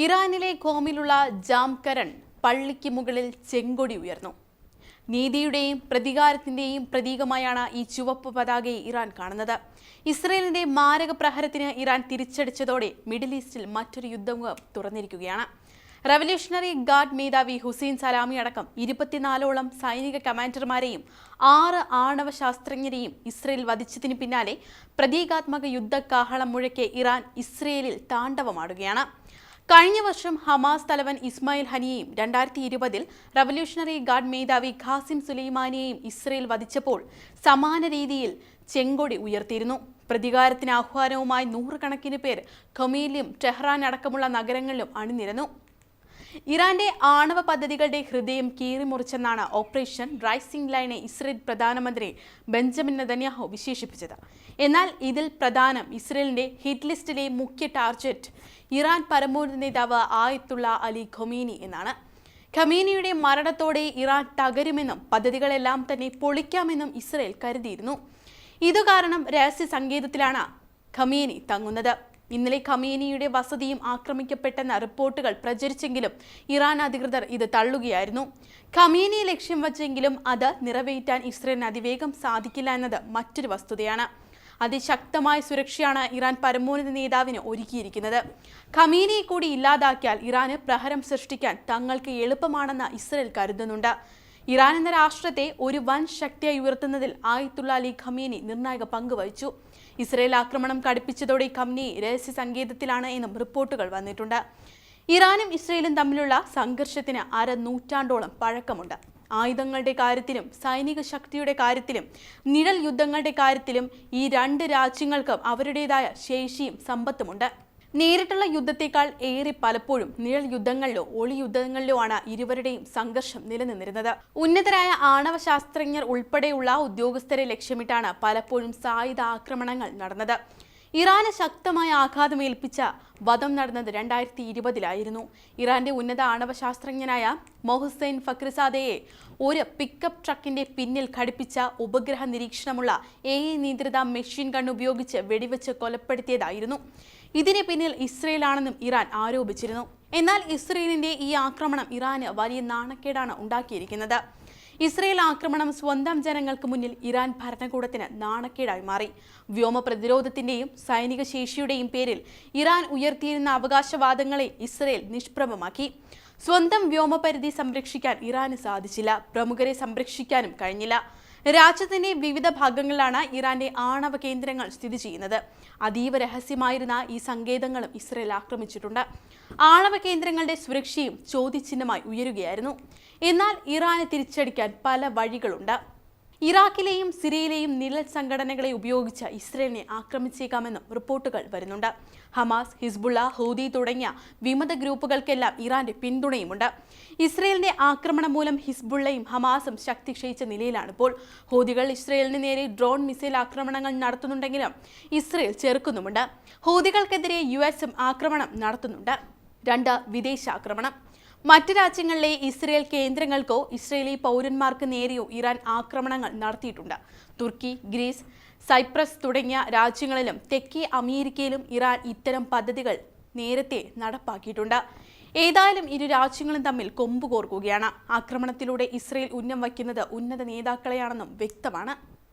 ഇറാനിലെ കോമിലുള്ള ജാംകരൺ പള്ളിക്ക് മുകളിൽ ചെങ്കൊടി ഉയർന്നു. നീതിയുടെയും പ്രതികാരത്തിന്റെയും പ്രതീകമായാണ് ഈ ചുവപ്പ് പതാകയെ ഇറാൻ കാണുന്നത്. ഇസ്രയേലിന്റെ മാരക പ്രഹരത്തിന് ഇറാൻ തിരിച്ചടിച്ചതോടെ മിഡിൽ ഈസ്റ്റിൽ മറ്റൊരു യുദ്ധം തുറന്നിരിക്കുകയാണ്. റവല്യൂഷണറി ഗാർഡ് മേധാവി ഹുസൈൻ സലാമി അടക്കം ഇരുപത്തിനാലോളം സൈനിക കമാൻഡർമാരെയും ആറ് ആണവ ശാസ്ത്രജ്ഞരെയും ഇസ്രയേൽ വധിച്ചതിന് പിന്നാലെ പ്രതീകാത്മക യുദ്ധ കാഹളം മുഴക്കെ ഇറാൻ ഇസ്രയേലിൽ താണ്ഡവമാടുകയാണ്. കഴിഞ്ഞ വർഷം ഹമാസ് തലവൻ ഇസ്മായിൽ ഹനിയെയും രണ്ടായിരത്തി ഇരുപതിൽ റവല്യൂഷണറി ഗാർഡ് മേധാവി ഖാസിം സുലൈമാനിയെയും ഇസ്രയേൽ വധിച്ചപ്പോൾ സമാന രീതിയിൽ ചെങ്കൊടി ഉയർത്തിയിരുന്നു. പ്രതികാരത്തിന് ആഹ്വാനവുമായി നൂറുകണക്കിന് പേർ ഖമീലും ടെഹ്റാൻ അടക്കമുള്ള നഗരങ്ങളിലും അണിനിരന്നു. ഇറാന്റെ ആണവ പദ്ധതികളുടെ ഹൃദയം കീറിമുറിച്ചെന്നാണ് ഓപ്പറേഷൻ റൈസിംഗ് ലൈനെ ഇസ്രയേൽ പ്രധാനമന്ത്രി ബെഞ്ചമിൻ നെതന്യാഹു വിശേഷിപ്പിച്ചത്. എന്നാൽ ഇതിൽ പ്രധാനം ഇസ്രയേലിന്റെ ഹിറ്റ് ലിസ്റ്റിലെ മുഖ്യ ടാർഗറ്റ് ഇറാൻ പരമോന്നത നേതാവ് ആയത്തുള്ള അലി ഖൊമീനി എന്നാണ്. ഖമീനിയുടെ മരണത്തോടെ ഇറാൻ തകരുമെന്നും പദ്ധതികളെല്ലാം തന്നെ പൊളിക്കാമെന്നും ഇസ്രയേൽ കരുതിയിരുന്നു. ഇതു കാരണം രഹസ്യ സങ്കേതത്തിലാണ് ഖമീനി തങ്ങുന്നത്. ഇന്നലെ ഖമീനിയുടെ വസതിയും ആക്രമിക്കപ്പെട്ടെന്ന റിപ്പോർട്ടുകൾ പ്രചരിച്ചെങ്കിലും ഇറാൻ അധികൃതർ ഇത് തള്ളുകയായിരുന്നു. ഖമീനിയെ ലക്ഷ്യം വച്ചെങ്കിലും അത് നിറവേറ്റാൻ ഇസ്രയേലിന് അതിവേഗം സാധിക്കില്ല എന്നത് മറ്റൊരു വസ്തുതയാണ്. അതിശക്തമായ സുരക്ഷയാണ് ഇറാൻ പരമോന്നത നേതാവിന് ഒരുക്കിയിരിക്കുന്നത്. ഖമീനിയെ കൂടി ഇല്ലാതാക്കിയാൽ ഇറാന് പ്രഹരം സൃഷ്ടിക്കാൻ തങ്ങൾക്ക് എളുപ്പമാണെന്ന് ഇസ്രയേൽ കരുതുന്നുണ്ട്. ഇറാൻ എന്ന രാഷ്ട്രത്തെ ഒരു വൻ ശക്തിയായി ഉയർത്തുന്നതിൽ ആയത്തുള്ള അലി ഖമീനി നിർണായക പങ്ക് വഹിച്ചു. ഇസ്രയേൽ ആക്രമണം കടുപ്പിച്ചതോടെ ഖമനി രഹസ്യ സങ്കേതത്തിലാണ് എന്നും റിപ്പോർട്ടുകൾ വന്നിട്ടുണ്ട്. ഇറാനും ഇസ്രയേലും തമ്മിലുള്ള സംഘർഷത്തിന് അര നൂറ്റാണ്ടോളം പഴക്കമുണ്ട്. ആയുധങ്ങളുടെ കാര്യത്തിലും സൈനിക ശക്തിയുടെ കാര്യത്തിലും നിഴൽ യുദ്ധങ്ങളുടെ കാര്യത്തിലും ഈ രണ്ട് രാജ്യങ്ങൾക്കും അവരുടേതായ ശേഷിയും സമ്പത്തുമുണ്ട്. നേരിട്ടുള്ള യുദ്ധത്തേക്കാൾ ഏറെ പലപ്പോഴും നിഴൽ യുദ്ധങ്ങളിലോ ഒളി യുദ്ധങ്ങളിലോ ആണ് ഇരുവരുടെയും സംഘർഷം നിലനിന്നിരുന്നത്. ഉന്നതരായ ആണവ ശാസ്ത്രജ്ഞർ ഉൾപ്പെടെയുള്ള ഉദ്യോഗസ്ഥരെ ലക്ഷ്യമിട്ടാണ് പലപ്പോഴും സായുധ ആക്രമണങ്ങൾ നടന്നത്. ഇറാന് ശക്തമായ ആഘാതമേൽപ്പിച്ച വധം നടന്നത് രണ്ടായിരത്തി ഇരുപതിലായിരുന്നു ഇറാന്റെ ഉന്നത ആണവ ശാസ്ത്രജ്ഞനായ മൊഹുസൈൻ ഫക്രിസാദയെ ഒരു പിക്കപ്പ് ട്രക്കിന്റെ പിന്നിൽ ഘടിപ്പിച്ച ഉപഗ്രഹ നിരീക്ഷണമുള്ള എ നിയന്ത്രിത മെഷീൻ ഗൺ ഉപയോഗിച്ച് വെടിവെച്ച് കൊലപ്പെടുത്തിയതായിരുന്നു. ഇതിന് പിന്നിൽ ഇസ്രയേലാണെന്നും ഇറാൻ ആരോപിച്ചിരുന്നു. എന്നാൽ ഇസ്രയേലിന്റെ ഈ ആക്രമണം ഇറാന് വലിയ നാണക്കേടാണ് ഉണ്ടാക്കിയിരിക്കുന്നത്. ഇസ്രയേൽ ആക്രമണം സ്വന്തം ജനങ്ങൾക്ക് മുന്നിൽ ഇറാൻ ഭരണകൂടത്തിന് നാണക്കേടായി മാറി. വ്യോമ പ്രതിരോധത്തിന്റെയും സൈനിക ശേഷിയുടെയും പേരിൽ ഇറാൻ ഉയർത്തിയിരുന്ന അവകാശവാദങ്ങളെ ഇസ്രയേൽ നിഷ്പ്രഭമാക്കി. സ്വന്തം വ്യോമപരിധി സംരക്ഷിക്കാൻ ഇറാന് സാധിച്ചില്ല. പ്രമുഖരെ സംരക്ഷിക്കാനും കഴിഞ്ഞില്ല. രാജ്യത്തിന്റെ വിവിധ ഭാഗങ്ങളിലാണ് ഇറാന്റെ ആണവ കേന്ദ്രങ്ങൾ സ്ഥിതി ചെയ്യുന്നത്. അതീവ രഹസ്യമായിരുന്ന ഈ സങ്കേതങ്ങളും ഇസ്രയേൽ ആക്രമിച്ചിട്ടുണ്ട്. ആണവ കേന്ദ്രങ്ങളുടെ സുരക്ഷയും ചോദ്യചിഹ്നമായി ഉയരുകയായിരുന്നു. എന്നാൽ ഇറാനെ തിരിച്ചടിക്കാൻ പല വഴികളുണ്ട്. ഇറാഖിലെയും സിറിയയിലെയും നിഴൽ സംഘടനകളെ ഉപയോഗിച്ച് ഇസ്രയേലിനെ ആക്രമിച്ചേക്കാമെന്നും റിപ്പോർട്ടുകൾ വരുന്നുണ്ട്. ഹമാസ് ഹിസ്ബുള്ള ഹൂദി തുടങ്ങിയ വിമത ഗ്രൂപ്പുകൾക്കെല്ലാം ഇറാന്റെ പിന്തുണയുമുണ്ട്. ഇസ്രയേലിന്റെ ആക്രമണം മൂലം ഹിസ്ബുള്ളയും ഹമാസും ശക്തി ക്ഷയിച്ച നിലയിലാണിപ്പോൾ. ഹൂദികൾ ഇസ്രയേലിന് നേരെ ഡ്രോൺ മിസൈൽ ആക്രമണങ്ങൾ നടത്തുന്നുണ്ടെങ്കിലും ഇസ്രയേൽ ചെറുക്കുന്നുമുണ്ട്. ഹൂദികൾക്കെതിരെ യു എസും ആക്രമണം നടത്തുന്നുണ്ട്. രണ്ട് വിദേശാക്രമണം. മറ്റ് രാജ്യങ്ങളിലെ ഇസ്രയേൽ കേന്ദ്രങ്ങൾക്കോ ഇസ്രയേലി പൗരന്മാർക്ക് നേരെയോ ഇറാൻ ആക്രമണങ്ങൾ നടത്തിയിട്ടുണ്ട്. തുർക്കി ഗ്രീസ് സൈപ്രസ് തുടങ്ങിയ രാജ്യങ്ങളിലും തെക്കേ അമേരിക്കയിലും ഇറാൻ ഇത്തരം പദ്ധതികൾ നേരത്തെ നടപ്പാക്കിയിട്ടുണ്ട്. ഏതായാലും ഇരു രാജ്യങ്ങളും തമ്മിൽ കൊമ്പുകോർക്കുകയാണ്. ആക്രമണത്തിലൂടെ ഇസ്രയേൽ ഉന്നം വയ്ക്കുന്നത് ഉന്നത നേതാക്കളെയാണെന്നും വ്യക്തമാണ്.